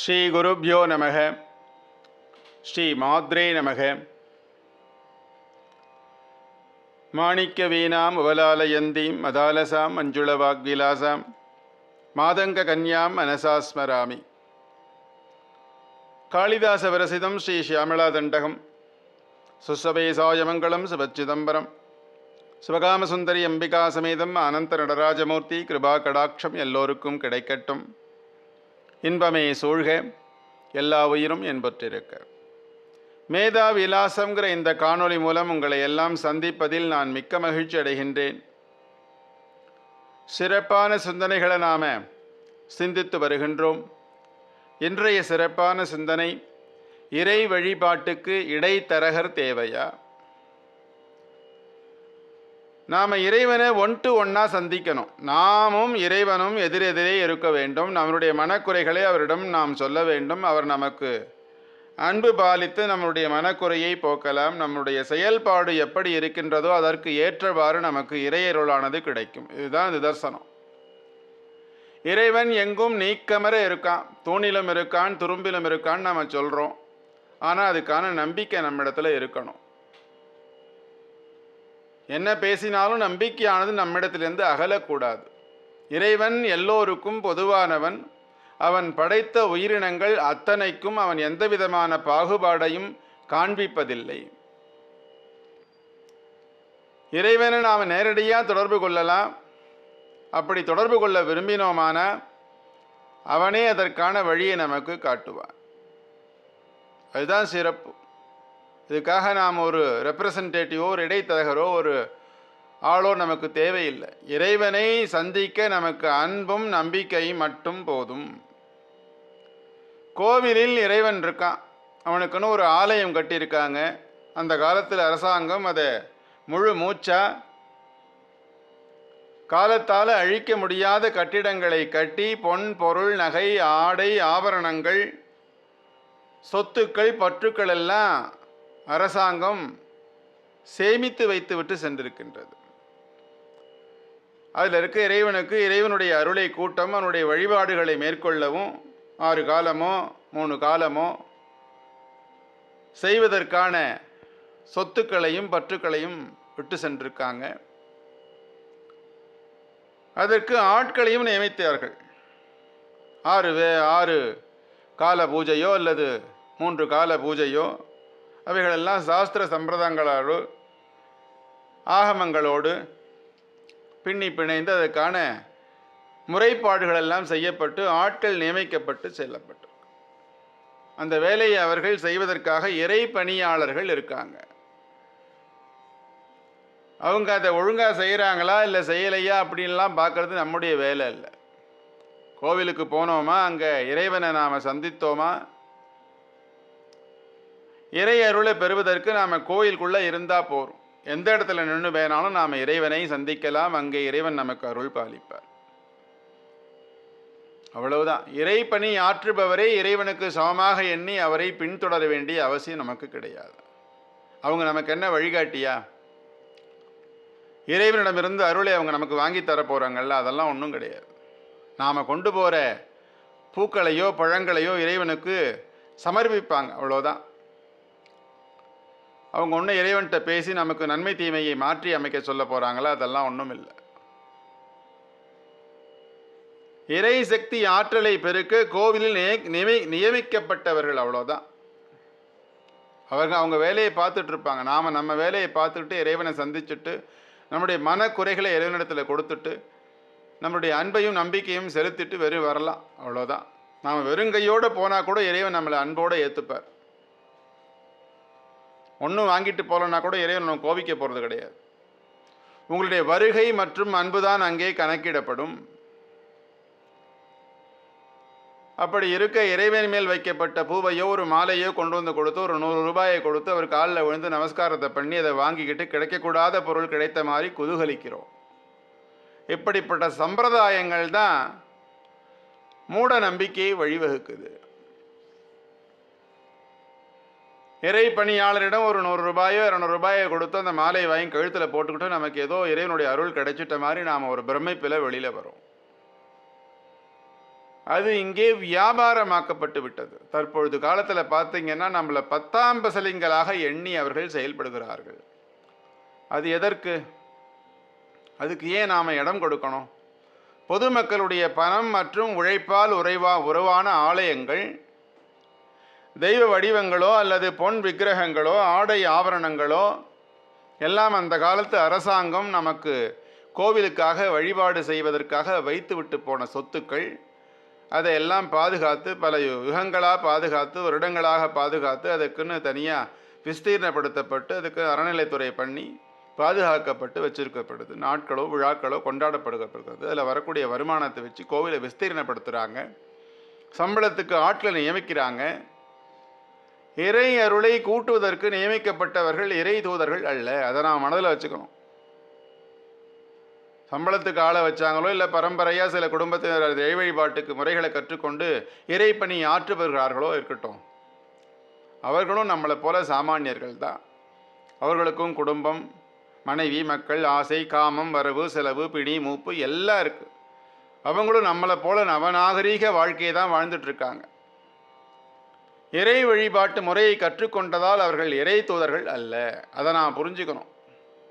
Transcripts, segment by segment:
ஸ்ரீ குருப்யோ நமக. ஸ்ரீ மாத்ரே நமக. மாணிக்க வீணாம் உபலாலயந்தீம் மதாலசாம் மஞ்சுள வாக்விலாசாம் மாதங்க கன்யாம் மனசாஸ்மராமி. காளிதாச விரசிதம் ஸ்ரீ ஷியாமளா தண்டகம் சுசபை சாயமங்கலம் சிவச்சிதம்பரம். சிவகாமசுந்தரி அம்பிகா சமேதம் அனந்த நடராஜமூர்த்தி கிருபா கடாட்சம் எல்லோருக்கும் கிடைக்கட்டும். இன்பமே சூழ்க எல்லா உயிரும் என்பற்றிருக்க. மேதா விலாசங்கிற இந்த காணொளி மூலம் உங்களை எல்லாம் சந்திப்பதில் நான் மிக்க மகிழ்ச்சி அடைகின்றேன். சிறப்பான சிந்தனைகளை நாம் சிந்தித்து வருகின்றோம். இன்றைய சிறப்பான சிந்தனை இறை வழிபாட்டுக்கு இடைத்தரகர் தேவையா? நாம் இறைவனை ஒன் டு ஒன்னாக சந்திக்கணும். நாமும் இறைவனும் எதிரெதிரே இருக்க வேண்டும். நம்மளுடைய மனக்குறைகளை அவரிடம் நாம் சொல்ல வேண்டும். அவர் நமக்கு அன்பு பாலித்து நம்மளுடைய மனக்குறையை போக்கலாம். நம்முடைய செயல்பாடு எப்படி இருக்கின்றதோ அதற்கு ஏற்றவாறு நமக்கு இறையருளானது கிடைக்கும். இதுதான் நிதர்சனம். இறைவன் எங்கும் நீக்கமர இருக்கான். தூணிலும் இருக்கான் துரும்பிலும் இருக்கான்னு நம்ம சொல்கிறோம் ஆனால் அதுக்கான நம்பிக்கை நம்மிடத்தில் இருக்கணும். என்ன பேசினாலும் நம்பிக்கையானது நம்மிடத்திலிருந்து அகலக்கூடாது. இறைவன் எல்லோருக்கும் பொதுவானவன். அவன் படைத்த உயிரினங்கள் அத்தனைக்கும் அவன் எந்தவிதமான பாகுபாடையும் காண்பிப்பதில்லை. இறைவனை நாம் நேரடியாக தொடர்பு கொள்ளலாம். அப்படி தொடர்பு கொள்ள விரும்பினோமான அவனே அதற்கான வழியை நமக்கு காட்டுவான். அதுதான் சிறப்பு. இதுக்காக நாம் ஒரு ரெப்ரசன்டேட்டிவோ ஒரு இடைத்தரகரோ ஒரு ஆளோ நமக்கு தேவையில்லை. இறைவனை சந்திக்க நமக்கு அன்பும் நம்பிக்கையும் மட்டும் போதும். கோவிலில் இறைவன் இருக்கான். அவனுக்குன்னு ஒரு ஆலயம் கட்டியிருக்காங்க. அந்த காலத்தில் அரசாங்கம் அதை முழு மூச்சா காலத்தால் அழிக்க முடியாத கட்டிடங்களை கட்டி பொன் பொருள் நகை ஆடை ஆபரணங்கள் சொத்துக்கள் பற்றுக்கள் எல்லாம் அரசாங்கம் சேமித்து வைத்துவிட்டு சென்றிருக்கின்றது. அதில் இருக்க இறைவனுக்கு இறைவனுடைய அருளை கூட்டம் அவனுடைய வழிபாடுகளை மேற்கொள்ளவும் ஆறு காலமோ மூணு காலமோ செய்வதற்கான சொத்துக்களையும் பற்றுக்களையும் விட்டு சென்றிருக்காங்க. அதற்கு ஆட்களையும் நியமித்தார்கள். ஆறு வே ஆறு கால பூஜையோ அல்லது மூன்று கால பூஜையோ அவைகளெல்லாம் சாஸ்திர சம்பிரதாயங்களோடு ஆகமங்களோடு பின்னி பிணைந்து அதற்கான முறைப்பாடுகள் எல்லாம் செய்யப்பட்டு ஆட்கள் நியமிக்கப்பட்டு செல்லப்பட்டு. அந்த வேலையை அவர்கள் செய்வதற்காக இறை பணியாளர்கள் இருக்காங்க. அவங்க அதை ஒழுங்காக செய்கிறாங்களா இல்லை செய்யலையா அப்படின்லாம் பார்க்கறது நம்முடைய வேலை இல்லை கோவிலுக்கு போனோமா அங்கே இறைவனை நாம் சந்தித்தோமா இறை அருளை பெறுவதற்கு நாம் கோயிலுக்குள்ளே இருந்தால் போகிறோம் எந்த இடத்துல நின்று வேணாலும் நாம் இறைவனை சந்திக்கலாம். அங்கே இறைவன் நமக்கு அருள் பாலிப்பார். அவ்வளவுதான். இறைப்பணி ஆற்றுபவரே இறைவனுக்கு சமமாக எண்ணி அவரை பின்தொடர வேண்டிய அவசியம் நமக்கு கிடையாது. அவங்க நமக்கு என்ன வழிகாட்டியா? இறைவனிடமிருந்து அருளை அவங்க நமக்கு வாங்கி தர போகிறாங்கல்ல அதெல்லாம் ஒன்றும் கிடையாது. நாம் கொண்டு போகிற பூக்களையோ பழங்களையோ இறைவனுக்கு சமர்ப்பிப்பாங்க. அவ்வளோதான் அவங்க ஒன்றும் இறைவன்கிட்ட பேசி நமக்கு நன்மை தீமையை மாற்றி அமைக்க சொல்ல போகிறாங்களா அதெல்லாம் ஒன்றும் இல்லை. இறை சக்தி ஆற்றலை பெருக்க கோவிலில் நியமி நியமிக்கப்பட்டவர்கள் அவ்வளோதான் அவர்கள் அவங்க வேலையை பார்த்துட்டு இருப்பாங்க. நாம் நம்ம வேலையை பார்த்துட்டு இறைவனை சந்திச்சுட்டு நம்முடைய மனக்குறைகளை இறைவனிடத்தில் கொடுத்துட்டு நம்மளுடைய அன்பையும் நம்பிக்கையும் செலுத்திட்டு வெறும் வரலாம். அவ்வளோதான் நாம் வெறுங்கையோடு போனால் கூட இறைவன் நம்மளை அன்போடு ஏற்றுப்பார் ஒன்றும் வாங்கிட்டு போகலன்னா கூட இறைவன் நம்ம கோபிக்க போகிறது கிடையாது. உங்களுடைய வருகை மற்றும் அன்பு தான் அங்கே கணக்கிடப்படும். அப்படி இருக்க இறைவன் மேல் வைக்கப்பட்ட பூவையோ ஒரு மாலையோ கொண்டு வந்து கொடுத்து ஒரு நூறு ரூபாயை கொடுத்து அவர் காலில் விழுந்து நமஸ்காரத்தை பண்ணி அதை வாங்கிக்கிட்டு கிடைக்கக்கூடாத பொருள் கிடைத்த மாதிரி குதூகலிக்கிறோம். இப்படிப்பட்ட சம்பிரதாயங்கள் தான் மூட நம்பிக்கையை வழிவகுக்குது. இறை பணியாளரிடம் ஒரு நூறு ரூபாயோ இரநூறு ரூபாயோ கொடுத்து அந்த மாலையை வாங்கி கழுத்தில் போட்டுக்கிட்டு நமக்கு ஏதோ இறைவனுடைய அருள் கிடைச்சிட்ட மாதிரி நாம் ஒரு பிரமிப்பில் வெளியில் வரும். அது இங்கே வியாபாரமாக்கப்பட்டு விட்டது. தற்பொழுது காலத்தில் பார்த்தீங்கன்னா நம்மளை பத்தாம் பசலிங்களாக எண்ணி அவர்கள் செயல்படுகிறார்கள். அது எதற்கு? அதுக்கு ஏன் நாம் இடம் கொடுக்கணும்? பொதுமக்களுடைய பணம் மற்றும் உழைப்பால் உறைவா உறவான ஆலயங்கள் தெய்வ வடிவங்களோ அல்லது பொன் விக்கிரகங்களோ ஆடை ஆபரணங்களோ எல்லாம் அந்த காலத்து அரசாங்கம் நமக்கு கோவிலுக்காக வழிபாடு செய்வதற்காக வைத்துவிட்டு போன சொத்துக்கள். அதை எல்லாம் பாதுகாத்து பல யுகங்களாக பாதுகாத்து வருடங்களாக பாதுகாத்து அதுக்குன்னு தனியாக விஸ்தீர்ணப்படுத்தப்பட்டு அதுக்கு அறநிலைத்துறை பண்ணி பாதுகாக்கப்பட்டு வச்சிருக்கப்படுது. நாட்களோ விழாக்களோ கொண்டாடப்படுகிறது. அதில் வரக்கூடிய வருமானத்தை வச்சு கோவிலை விஸ்தீர்ணப்படுத்துகிறாங்க சம்பளத்துக்கு ஆட்களை நியமிக்கிறாங்க. இறை அருளை கூட்டுவதற்கு நியமிக்கப்பட்டவர்கள் இறை தூதர்கள் அல்ல. அதை நான் மனதில் வச்சுக்கணும். சம்பளத்துக்கு ஆளை வச்சாங்களோ இல்லை பரம்பரையாக சில குடும்பத்தினர் இறை வழிபாட்டுக்கு முறைகளை கற்றுக்கொண்டு இறைப்பணி ஆற்றுபவர்களார்களோ இருக்கட்டும். அவர்களும் நம்மளை போல சாமானியர்கள் தான். அவர்களுக்கும் குடும்பம் மனைவி மக்கள் ஆசை காமம் வரவு செலவு பிடி மூப்பு எல்லாம் இருக்குது அவங்களும் நம்மளை போல நவநாகரீக வாழ்க்கையை தான் வாழ்ந்துட்டுருக்காங்க இறை வழிபாட்டு முறையை கற்றுக்கொண்டதால் அவர்கள் இறை தூதர்கள் அல்ல. அதை நான் புரிஞ்சுக்கணும்.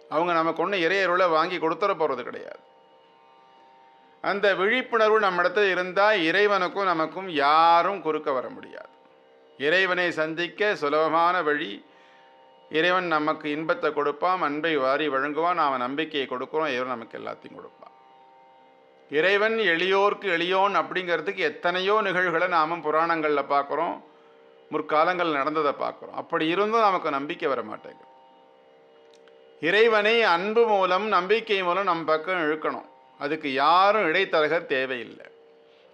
அவங்க நமக்கு ஒன்று இறையருளை வாங்கி கொடுத்துட போகிறது கிடையாது. அந்த விழிப்புணர்வு நம்மிடத்தில் இருந்தால் இறைவனுக்கும் நமக்கும் யாரும் குறுக்க வர முடியாது. இறைவனை சந்திக்க சுலபமான வழி இறைவன் நமக்கு இன்பத்தை கொடுப்பான் அன்பை வாரி வழங்குவான் நாம் நம்பிக்கையை கொடுக்குறோம் இறைவன் நமக்கு எல்லாத்தையும் கொடுப்பான். இறைவன் எளியோர்க்கு எளியோன் அப்படிங்கிறதுக்கு எத்தனையோ நிகழ்வுகளை நாமும் புராணங்களில் பார்க்குறோம். முற்காலங்கள் நடந்ததை பார்க்குறோம். அப்படி இருந்தும் நமக்கு நம்பிக்கை வர மாட்டேங்குது. இறைவனை அன்பு மூலம் நம்பிக்கை மூலம் நம் பக்கம் இழுக்கணும். அதுக்கு யாரும் இடைத்தரகர் தேவையில்லை.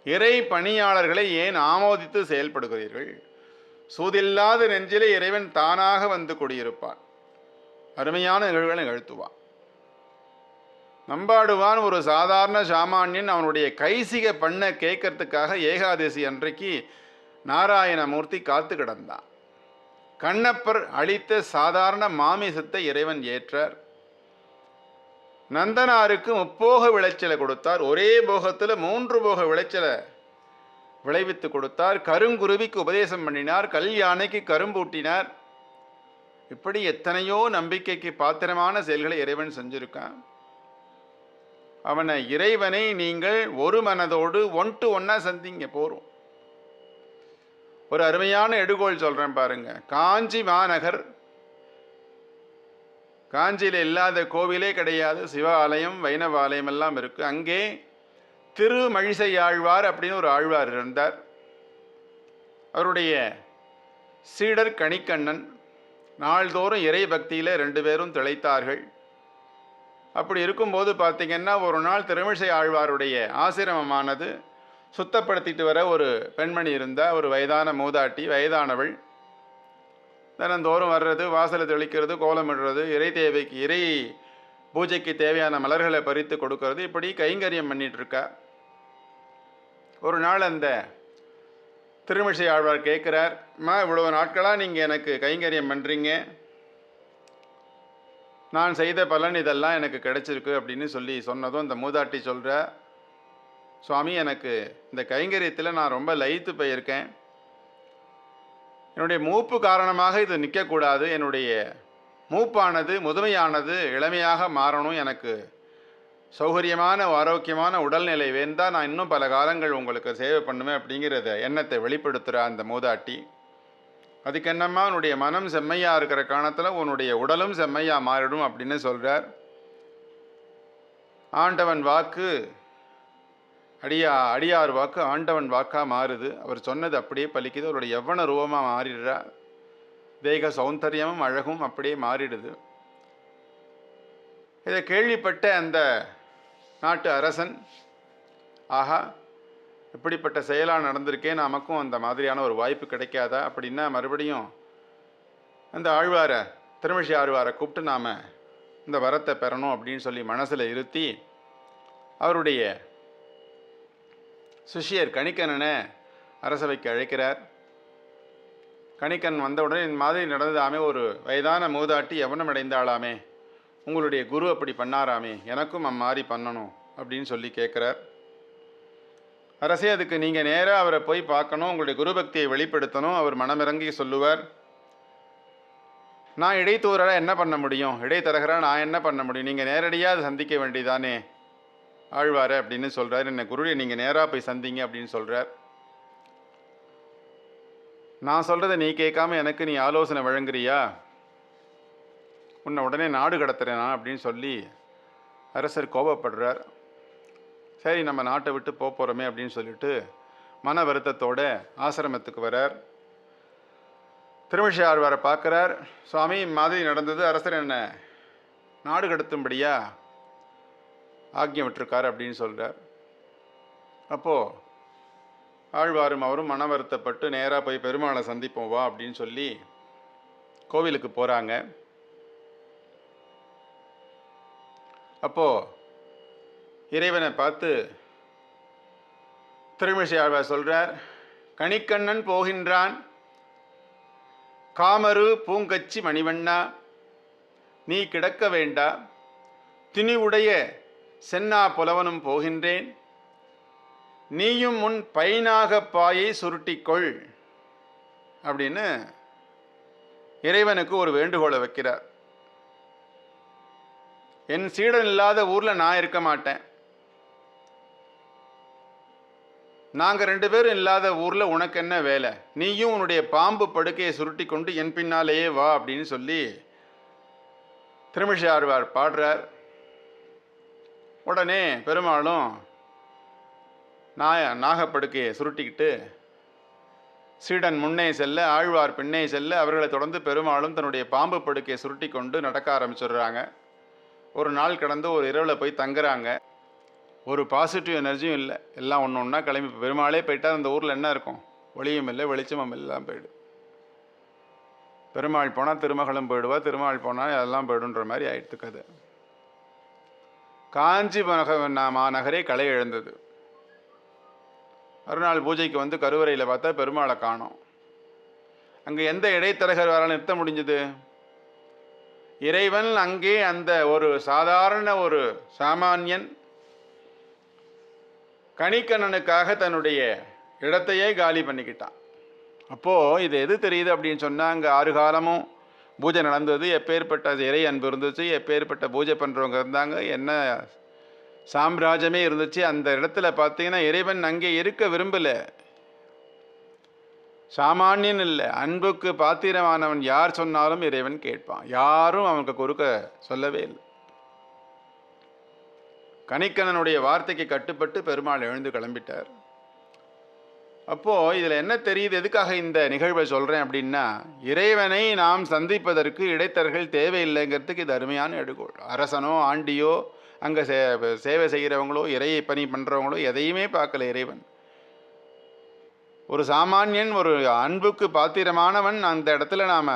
இறை பணியாளர்களை ஏன் ஆமோதித்து செயல்படுகிறீர்கள்? சூதில்லாத நெஞ்சிலே இறைவன் தானாக வந்து குடியிருப்பான். அருமையான நிகழ்வுகளை நிகழ்த்துவான். நம்பாடுவான் ஒரு சாதாரண சாமானியன் அவனுடைய கைசிக பண்ண கேட்கறதுக்காக ஏகாதசி அன்றைக்கு நாராயணமூர்த்தி காத்து கிடந்தான். கண்ணப்பர் அளித்த சாதாரண மாமிசத்தை இறைவன் ஏற்றார். நந்தனாருக்கு முப்போக விளைச்சலை கொடுத்தார். ஒரே போகத்தில் மூன்று போக விளைச்சலை விளைவித்து கொடுத்தார். கருங்குருவிக்கு உபதேசம் பண்ணினார். கல்யாணைக்கு கரும்பூட்டினார் இப்படி எத்தனையோ நம்பிக்கைக்கு பாத்திரமான செயல்களை இறைவன் செஞ்சிருக்கான். அவனை இறைவனை நீங்கள் ஒரு மனதோடு ஒன் டு ஒன்னாக சந்திங்க போகிறோம் ஒரு அருமையான எடுகோள் சொல்கிறேன் பாருங்க. காஞ்சி மாநகர். காஞ்சியில் இல்லாத கோவிலே கிடையாது. சிவ ஆலயம் வைணவ ஆலயம் எல்லாம் இருக்குது அங்கே திருமழிசை ஆழ்வார் அப்படின்னு ஒரு ஆழ்வார் இருந்தார். அவருடைய சீடர் கணிக்கண்ணன். நாள்தோறும் இறை பக்தியில் ரெண்டு பேரும் திளைத்தார்கள். அப்படி இருக்கும்போது பார்த்திங்கன்னா ஒரு நாள் திருமிசை ஆழ்வாருடைய ஆசிரமமானது சுத்தப்படுத்திட்டு வர ஒரு பெண்மணி இருந்தால் ஒரு வயதான மூதாட்டி வயதானவள் தினந்தோறும் வர்றது வாசலை தெளிக்கிறது கோலமிடுறது இறை தேவைக்கு இறை பூஜைக்கு தேவையான மலர்களை பறித்து கொடுக்கறது இப்படி கைங்கரியம் பண்ணிகிட்ருக்கா ஒரு நாள் அந்த திருமிசை ஆழ்வார் கேட்குறார் அம்மா இவ்வளவு நாட்களாக நீங்கள் எனக்கு கைங்கரியம் பண்ணுறீங்க நான் செய்த பலன் இதெல்லாம் எனக்கு கிடைச்சிருக்கு அப்படின்னு சொல்லி சொன்னதும் அந்த மூதாட்டி சொல்கிற சுவாமி எனக்கு இந்த கைங்கரியத்தில் நான் ரொம்ப லயித்து போயிருக்கேன். என்னுடைய மூப்பு காரணமாக இது நிற்கக்கூடாது என்னுடைய மூப்பானது முதுமையானது இளமையாக மாறணும். எனக்கு சௌகரியமான ஆரோக்கியமான உடல்நிலை வேந்தால் நான் இன்னும் பல காலங்கள் உங்களுக்கு சேவை பண்ணுவேன் அப்படிங்கிறத எண்ணத்தை வெளிப்படுத்துகிற அந்த மூதாட்டி. அதுக்கு என்னம்மா உன்னுடைய மனம் செம்மையாக இருக்கிற காரணத்தில் உன்னுடைய உடலும் செம்மையாக மாறிடும் அப்படின்னு சொல்கிறார் ஆண்டவன் வாக்கு அடியா அடியார் வாக்கு ஆண்டவன் வாக்காக மாறுது. அவர் சொன்னது அப்படியே பலிக்குது. அவருடைய எவ்வளோ ரூபமாக மாறிடுறா? தேக சௌந்தரியமும் அழகும் அப்படியே மாறிடுது. இதை கேள்விப்பட்ட அந்த நாட்டு அரசன் ஆஹா இப்படிப்பட்ட செயலாக நடந்திருக்கே நமக்கும் அந்த மாதிரியான ஒரு வாய்ப்பு கிடைக்காதா? அப்படின்னா மறுபடியும் அந்த ஆழ்வாரை திருமிஷி ஆழ்வாரை கூப்பிட்டு நாம் இந்த வரத்தை பெறணும் அப்படின்னு சொல்லி மனசில் இருத்தி அவருடைய சுஷியர் கணிக்கண்ணனை அரசவைக்கு அழைக்கிறார். கணிக்கன் வந்தவுடனே இந்த மாதிரி நடந்ததாமே ஒரு வயதான மூதாட்டி எவனம் அடைந்தாளாமே உங்களுடைய குரு அப்படி பண்ணாராமே? எனக்கும் அம்மாதிரி பண்ணணும் அப்படின்னு சொல்லி கேட்குறார். அரசே அதுக்கு நீங்கள் நேராக அவரை போய் பார்க்கணும் உங்களுடைய குரு பக்தியை வெளிப்படுத்தணும் அவர் மனமிறங்கி சொல்லுவார். நான் இடைத்தூரராக என்ன பண்ண முடியும்? இடைத்தரகரா நான் என்ன பண்ண முடியும்? நீங்கள் நேரடியாக சந்திக்க வேண்டியதானே? ஆழ்வார் அப்படின்னு சொல்கிறார் என்ன குருடைய நீங்கள் நேராக போய் சந்திங்க அப்படின்னு சொல்கிறார் நான் சொல்கிறத நீ கேட்காம எனக்கு நீ ஆலோசனை வழங்குறியா? உன்னை உடனே நாடு கடத்துறேனா அப்படின்னு சொல்லி அரசர் கோபப்படுறார். சரி நம்ம நாட்டை விட்டு போக போகிறோமே அப்படின்னு சொல்லிட்டு மன வருத்தத்தோட ஆசிரமத்துக்கு வரார். திருமிஷை ஆழ்வாரை பார்க்குறார். சுவாமி மாதிரி நடந்தது. அரசர் என்ன நாடு கடத்தும்படியா? ஆக்ஞம் விட்டிருக்கார் அப்படின்னு சொல்கிறார் அப்போது ஆழ்வாரும் அவரும் மன வருத்தப்பட்டு நேராக போய் பெருமாளை சந்திப்போம் வா அப்படின்னு சொல்லி கோவிலுக்கு போகிறாங்க அப்போது இறைவனை பார்த்து திருமிசை ஆழ்வார் சொல்கிறார் கணிக்கண்ணன் போகின்றான். காமரு பூங்கச்சி மணிவண்ணா நீ கிடக்க வேண்டா. திணிவுடைய சென்னா புலவனும் போகின்றேன். நீயும் முன் பைனாக பாயை சுருட்டிக்கொள். அப்படின்னு இறைவனுக்கு ஒரு வேண்டுகோளை வைக்கிறார். என் சீடன் இல்லாத ஊரில் நான் இருக்க மாட்டேன். நாங்கள் ரெண்டு பேரும் இல்லாத ஊரில் உனக்கு என்ன வேலை? நீயும் உன்னுடைய பாம்பு படுக்கையை சுருட்டி கொண்டு என் பின்னாலேயே வா அப்படின்னு சொல்லி திருமிஷை ஆழ்வார் பாடுறார். உடனே பெருமாளும் நாய நாகப்படுக்கையை சுருட்டிக்கிட்டு சீடன் முன்னே செல்ல ஆழ்வார் பின்னே செல்ல அவர்களை தொடர்ந்து பெருமாளும் தன்னுடைய பாம்பு படுக்கையை சுருட்டி கொண்டு நடக்க ஆரம்பிச்சிடுறாங்க. ஒரு நாள் கடந்து ஒரு இரவில் போய் தங்குறாங்க. ஒரு பாசிட்டிவ் எனர்ஜியும் இல்லை. எல்லாம் ஒன்று ஒன்றா கிளம்பி பெருமாளே போயிட்டால் அந்த ஊரில் என்ன இருக்கும்? ஒளியும் இல்லை வெளிச்சமும் எல்லாம் போயிடும் பெருமாள் போனால் திருமகளும் போயிடுவா திருமால் போனால் எல்லாம் போயிடுன்ற மாதிரி ஆயிடுத்து கதை. காஞ்சி மாநகரே களை எழுந்தது. மறுநாள் பூஜைக்கு வந்து கருவறையில் பார்த்தா பெருமாளை காணோம். அங்கே எந்த இடைத்தரகர் வர நிறுத்த முடிஞ்சது? இறைவன் அங்கே அந்த ஒரு சாதாரண ஒரு சாமானியன் கணிக்கணனுக்காக தன்னுடைய இடத்தையே காலி பண்ணிக்கிட்டான். அப்போது இது எது தெரியுது அப்படின்னு சொன்னால் அங்கே ஆறு காலமும் பூஜை நடந்தது எப்பேற்பட்ட இறை அன்பு இருந்துச்சு எப்பேற்பட்ட பூஜை பண்ணுறவங்க இருந்தாங்க என்ன சாம்ராஜ்யமே இருந்துச்சு. அந்த இடத்துல பார்த்தீங்கன்னா இறைவன் அங்கே இருக்க விரும்பலை. சாமானியன் இல்லை அன்புக்கு பாத்திரமானவன் யார் சொன்னாலும் இறைவன் கேட்பான். யாரும் அவனுக்கு குறுக்க சொல்லவே இல்லை. கணிக்கணனுடைய வார்த்தைக்கு கட்டுப்பட்டு பெருமாள் எழுந்து கிளம்பிட்டார். அப்போது இதில் என்ன தெரியுது? எதுக்காக இந்த நிகழ்வை சொல்கிறேன் அப்படின்னா இறைவனை நாம் சந்திப்பதற்கு இடைத்தரகர்கள் தேவையில்லைங்கிறதுக்கு இது அருமையான எடுகோள். அரசனோ ஆண்டியோ அங்கே சே சேவை செய்கிறவங்களோ இறையை பணி பண்ணுறவங்களோ எதையுமே பார்க்கல இறைவன். ஒரு சாமானியன் ஒரு அன்புக்கு பாத்திரமானவன் அந்த இடத்துல நாம்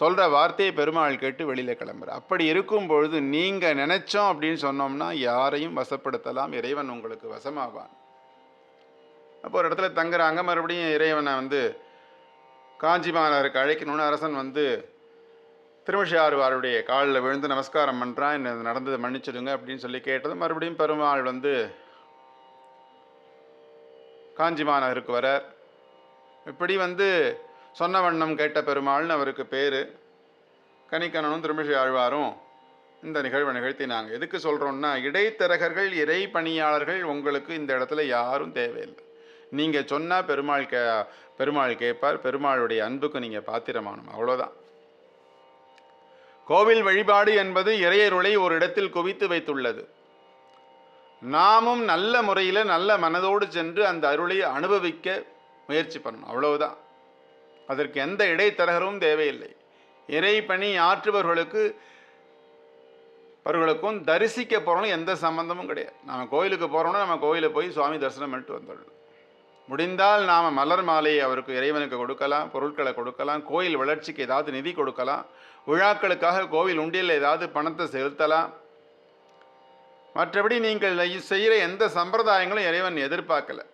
சொல்கிற வார்த்தையை பெருமாள் கேட்டு வெளியில் கிளம்புற அப்படி இருக்கும் பொழுது நீங்கள் நினைச்சோம் அப்படின்னு சொன்னோம்னா யாரையும் வசப்படுத்தலாம். இறைவன் உங்களுக்கு வசமாவான். அப்போ ஒரு இடத்துல தங்குறாங்க. மறுபடியும் இறைவனை வந்து காஞ்சி மாநகருக்கு அழைக்கணும்னு அரசன் வந்து திருமிஷாருவாருடைய காலில் விழுந்து நமஸ்காரம் பண்ணுறான் என்ன நடந்ததை மன்னிச்சிடுங்க அப்படின்னு சொல்லி கேட்டது மறுபடியும் பெருமாள் வந்து காஞ்சி மாநகருக்கு வரார். இப்படி வந்து சொன்ன வண்ணம் கேட்ட பெருமாள்னு அவருக்கு பேர். கணிக்கணனும் திருமிஷை ஆழ்வாரும் இந்த நிகழ்வை நிகழ்த்தினாங்க. எதுக்கு சொல்கிறோன்னா இடைத்தரகர்கள் இறை பணியாளர்கள் உங்களுக்கு இந்த இடத்துல யாரும் தேவையில்லை. நீங்கள் சொன்னால் பெருமாள் கே பெருமாள் கேட்பார் பெருமாளுடைய அன்புக்கு நீங்கள் பாத்திரமானும் அவ்வளோதான். கோவில் வழிபாடு என்பது இறையருளை ஒரு இடத்தில் குவித்து வைத்துள்ளது. நாமும் நல்ல முறையில் நல்ல மனதோடு சென்று அந்த அருளை அனுபவிக்க முயற்சி பண்ணணும். அவ்வளவுதான். அதற்கு எந்த இடைத்தரகரும் தேவையில்லை. இறை பணி ஆற்றுபவர்களுக்கு அவர்களுக்கும் தரிசிக்க போகிறோம் எந்த சம்பந்தமும் கிடையாது. நம்ம கோயிலுக்கு போகிறோம்னா நம்ம கோயிலை போய் சுவாமி தரிசனம் பண்ணிட்டு வந்துடணும். முடிந்தால் நாம் மலர் மாலையை அவருக்கு இறைவனுக்கு கொடுக்கலாம் பொருட்களை கொடுக்கலாம் கோயில் வளர்ச்சிக்கு ஏதாவது நிதி கொடுக்கலாம் விழாக்களுக்காக கோவில் உண்டியலில் ஏதாவது பணத்தை செலுத்தலாம். மற்றபடி நீங்கள் செய்கிற எந்த சம்பிரதாயங்களும் இறைவன் எதிர்பார்க்கலை.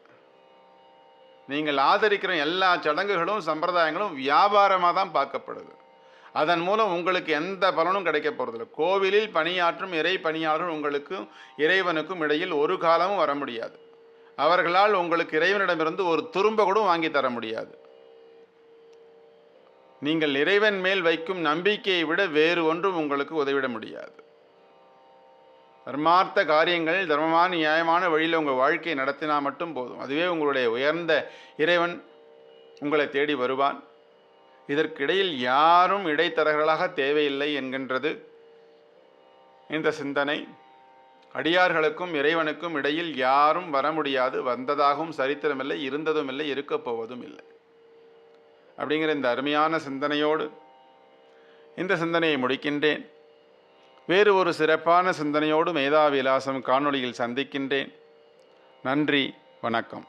நீங்கள் ஆதரிக்கிற எல்லா சடங்குகளும் சம்பிரதாயங்களும் வியாபாரமாக தான் பார்க்கப்படுது. அதன் மூலம் உங்களுக்கு எந்த பலனும் கிடைக்க போகிறதில்ல கோவிலில் பணியாற்றும் இறை பணியாளர் உங்களுக்கும் இறைவனுக்கும் இடையில் ஒரு காலமும் வர முடியாது. அவர்களால் உங்களுக்கு இறைவனிடமிருந்து ஒரு துரும்ப கூட வாங்கி தர முடியாது. நீங்கள் இறைவன் மேல் வைக்கும் நம்பிக்கையை விட வேறு ஒன்றும் உங்களுக்கு உதவிட முடியாது. தர்மார்த்த காரியங்களில் தர்மமான நியாயமான வழியில் உங்கள் வாழ்க்கையை நடத்தினா மட்டும் போதும். அதுவே உங்களுடைய உயர்ந்த இறைவன் உங்களை தேடி வருவான். இதற்கிடையில் யாரும் இடைத்தரகர்களாக தேவையில்லை என்கின்றது இந்த சிந்தனை. அடியார்களுக்கும் இறைவனுக்கும் இடையில் யாரும் வர முடியாது. வந்ததாகவும் சரித்திரமில்லை இருந்ததும் இல்லை இருக்கப் போவதும் இல்லை அப்படிங்கிற இந்த அருமையான சிந்தனையோடு இந்த சிந்தனையை முடிக்கின்றேன். வேறு ஒரு சிறப்பான சிந்தனையோடு மேதாவிலாசம் காணொளியில் சந்திக்கின்றேன். நன்றி வணக்கம்.